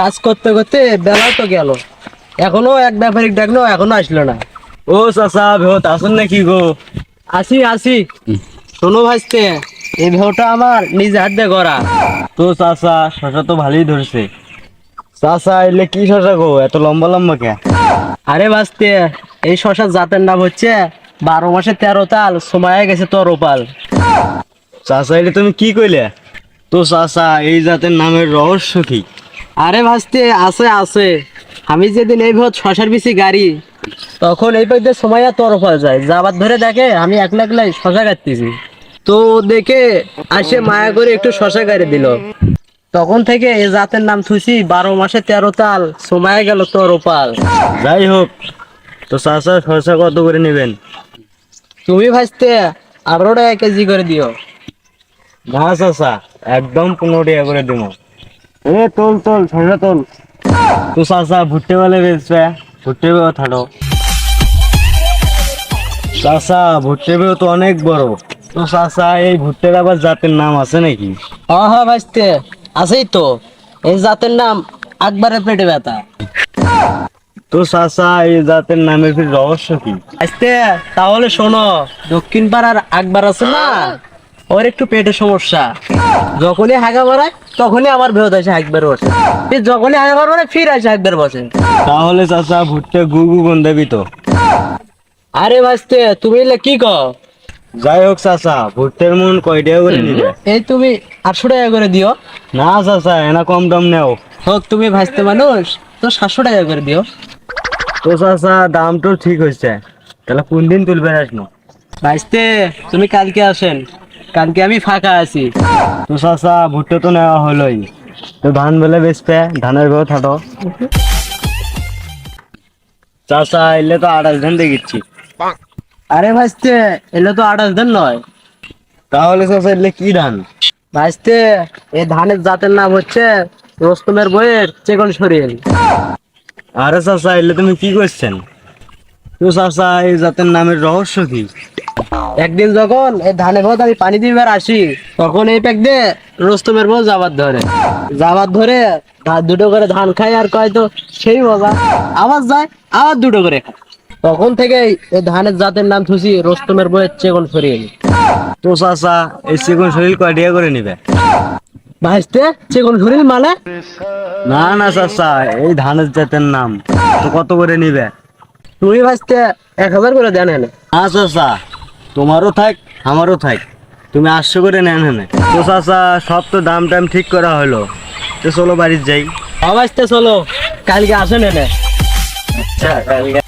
কাজ করতে করতে বেলা তো গেল। এখনও এক ব্যাপারিক ডাকলো এখনও আসলো না। ও চাচা ভেহত আসুন নাকি গো? আসি আসি। শোনো ভাইস্তে এই ভেউটা আমার নিজ হাত দিয়ে করা তো চাচা শশা তো ভালোই ধরছে। চাচা এলে কি শশা গো? এত লম্বা লম্বা কে? আরে ভাইস্তে এই শশার জাতের নাম হচ্ছে বারো মাসে তেরো তাল সময় গেছে তোর পাল চাচা এলে তুমি কি কইলে? তো চাচা এই জাতের নামের রহস্য কি? আরে ভাসতে আছে আছে। আমি যেদিন এই ভোট শশার বিচি গাড়ি তখন এই পাইতে সময় আর তরফাল যায়। যাবার ধরে দেখে আমি একলা একলাই শশা কাটতেছি। তো দেখে আসে মায়া করে একটু শশা গাড়ি দিল। তখন থেকে এ জাতের নাম থুসি বারো মাসে তেরো তাল সময় গেল তরপাল যাই হোক তো চাচা শশা কত করে নেবেন? তুমি ভাসতে আঠারো টাকা কেজি করে দিও। না চাচা একদম পনেরো টাকা করে দিব এ তোল তোল শশা তোল। তো চাচা ভুট্টে বেলে বেচবে ভুট্টে বেও থাটো চাচা ভুট্টে বেও তো অনেক বড়। তো চাচা এই ভুট্টের আবার জাতের নাম আছে নাকি? হ্যাঁ হ্যাঁ ভাসতে আছেই তো। এই জাতের নাম আকবরের পেটে ব্যথা। তো চাচা এই জাতের নামের ফির রহস্য কি? আসতে তাহলে শোনো দক্ষিণ পাড়ার আকবার আছে না? ওর একটু পেটের সমস্যা। যখনই হাগা মারায় তখনই আমার ভেদ আসে হাঁকবার বসে যখনই হাগা মারায় ফির আসে হাঁকবার বসে তাহলে চাচা ভুট্টে গু গু গন্ধাবি তো? আরে ভাসতে তুমি এলে কি কও? যাই হোক চাচা ভুট্টের মন কয় টাকা করে নিবে এই তুমি আটশো টাকা করে দিও। না চাচা এনা কম দাম নেও। হোক তুমি ভাসতে মানুষ তো সাতশো টাকা করে দিও। তো চাচা দাম তো ঠিক হয়েছে তাহলে কোন দিন তুলবে আসনো? ভাসতে তুমি কালকে আসেন। কালকে আমি ফাঁকা আছি। তো চাচা ভুট্টে তো নেওয়া হলোই। তো ধান বেলে বেচবে ধানের বেও থাটো চাচা এলে তো আঠাশ ধান দেখিচ্ছি আরে ভাসতে এলে তো আঠাশ দিন নয়। তাহলে চাচা এলে কি ধান? ভাসতে এই ধানের জাতের নাম হচ্ছে রস্তমের বইয়ের চেকন শরীর আরে চাচা এলে তুমি কি করছেন? তো চাচা এই জাতের নামের রহস্য কি? একদিন যখন এই ধানের ভোজ আমি পানি দিবার আসি তখন এই প্যাক দিয়ে রস্তমের বউ যাবার ধরে। যাবার ধরে দুটো করে ধান খায় আর কয় তো সেই মজা। আবার যায় আবার দুটো করে খায়। তখন থেকে এই ধানের জাতের নাম থুসি রস্তমের বইয়ের চেকন শরীর তো চাচা এই চিকন শরীর কয় টাকা করে নিবে? ভাসতে চেকন শরীর মানে? না না চাচা এই ধানের জাতের নাম। তো কত করে নিবে? তুমি ভাসতে এক হাজার করে দেন না চাচা তোমারও থাক আমারও থাক। তুমি আসছো করে নেন হেনে। তো চাচা সব তো দাম টাম ঠিক করা হলো। তো চলো বাড়ির যাই। ভাসতে চলো। কালকে আসেন এনে আচ্ছা কালকে